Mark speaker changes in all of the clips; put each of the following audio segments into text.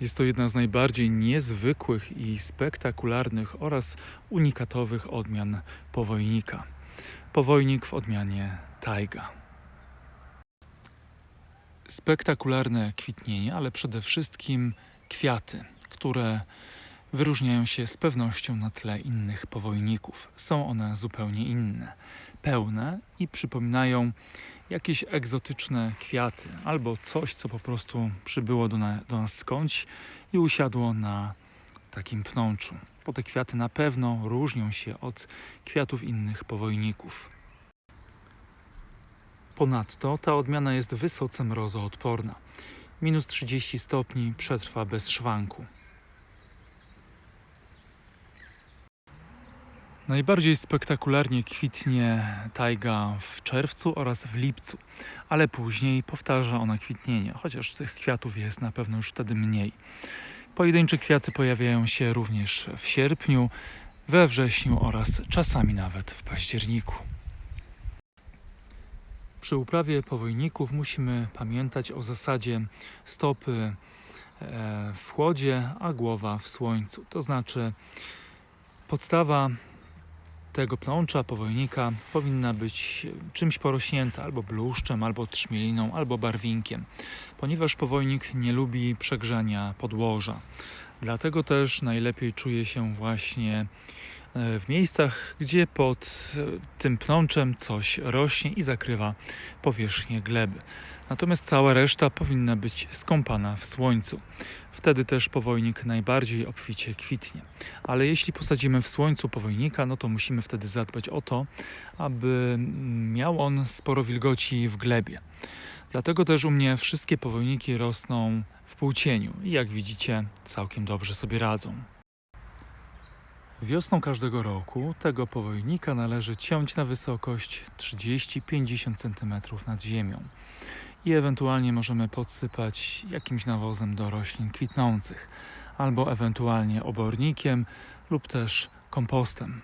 Speaker 1: Jest to jedna z najbardziej niezwykłych i spektakularnych oraz unikatowych odmian powojnika. Powojnik w odmianie tajga. Spektakularne kwitnienie, ale przede wszystkim kwiaty, które wyróżniają się z pewnością na tle innych powojników. Są one zupełnie inne, pełne i przypominają jakieś egzotyczne kwiaty albo coś, co po prostu przybyło do, na, do nas skądś i usiadło na takim pnączu. Bo te kwiaty na pewno różnią się od kwiatów innych powojników. Ponadto ta odmiana jest wysoce mrozoodporna. Minus 30 stopni przetrwa bez szwanku. Najbardziej spektakularnie kwitnie tajga w czerwcu oraz w lipcu, ale później powtarza ona kwitnienie, chociaż tych kwiatów jest na pewno już wtedy mniej. Pojedyncze kwiaty pojawiają się również w sierpniu, we wrześniu oraz czasami nawet w październiku. Przy uprawie powojników musimy pamiętać o zasadzie stopy e, w chłodzie, a głowa w słońcu. To znaczy podstawa tego plącza, powojnika powinna być czymś porośnięta, albo bluszczem, albo trzmieliną, albo barwinkiem, ponieważ powojnik nie lubi przegrzania podłoża. Dlatego też najlepiej czuje się właśnie e, w miejscach, gdzie pod e, tym pnączem coś rośnie i zakrywa powierzchnię gleby. Natomiast cała reszta powinna być skąpana w słońcu. Wtedy też powojnik najbardziej obficie kwitnie. Ale jeśli posadzimy w słońcu powojnika, no to musimy wtedy zadbać o to, aby miał on sporo wilgoci w glebie. Dlatego też u mnie wszystkie powojniki rosną w półcieniu i jak widzicie całkiem dobrze sobie radzą. Wiosną każdego roku tego powojnika należy ciąć na wysokość 30-50 cm nad ziemią i ewentualnie możemy podsypać jakimś nawozem do roślin kwitnących, albo ewentualnie obornikiem lub też kompostem.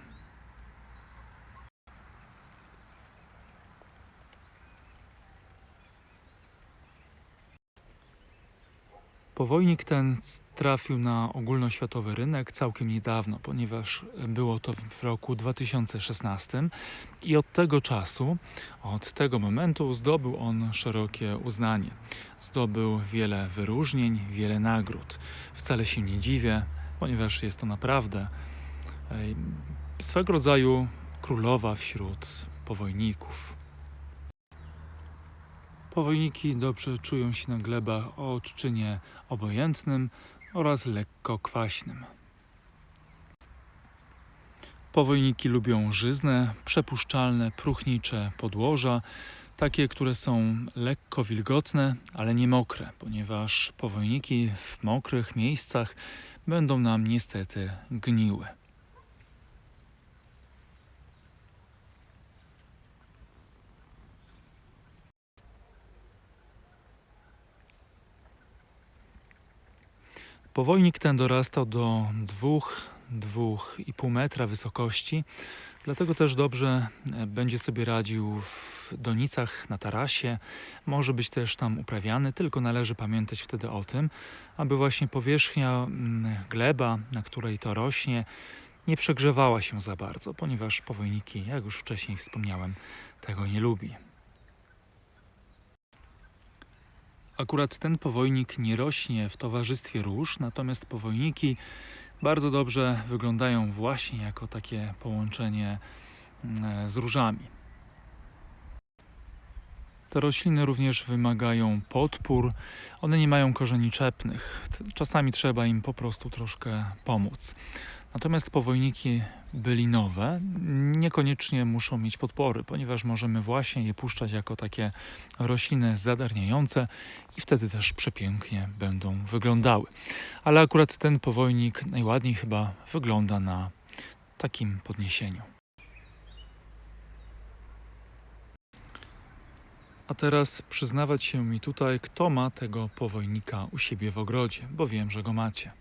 Speaker 1: Powojnik ten trafił na ogólnoświatowy rynek całkiem niedawno, ponieważ było to w roku 2016 i od tego czasu, od tego momentu zdobył on szerokie uznanie. Zdobył wiele wyróżnień, wiele nagród. Wcale się nie dziwię, ponieważ jest to naprawdę swego rodzaju królowa wśród powojników. Powojniki dobrze czują się na glebach o odczynie obojętnym oraz lekko kwaśnym. Powojniki lubią żyzne, przepuszczalne, próchnicze podłoża, takie, które są lekko wilgotne, ale nie mokre, ponieważ powojniki w mokrych miejscach będą nam niestety gniły. Powojnik ten dorastał do 2-2,5 metra wysokości, dlatego też dobrze e, będzie sobie radził w donicach na tarasie. Może być też tam uprawiany, tylko należy pamiętać wtedy o tym, aby właśnie powierzchnia mm, gleba, na której to rośnie, nie przegrzewała się za bardzo, ponieważ powojniki, jak już wcześniej wspomniałem, tego nie lubi. Akurat ten powojnik nie rośnie w towarzystwie róż, natomiast powojniki bardzo dobrze wyglądają właśnie jako takie połączenie mm, z różami. Te rośliny również wymagają podpór. One nie mają korzeni czepnych. Czasami trzeba im po prostu troszkę pomóc. Natomiast powojniki bylinowe niekoniecznie muszą mieć podpory, ponieważ możemy właśnie je puszczać jako takie rośliny zadarniające i wtedy też przepięknie będą wyglądały. Ale akurat ten powojnik najładniej chyba wygląda na takim podniesieniu. A teraz przyznawać się mi tutaj, kto ma tego powojnika u siebie w ogrodzie, bo wiem, że go macie.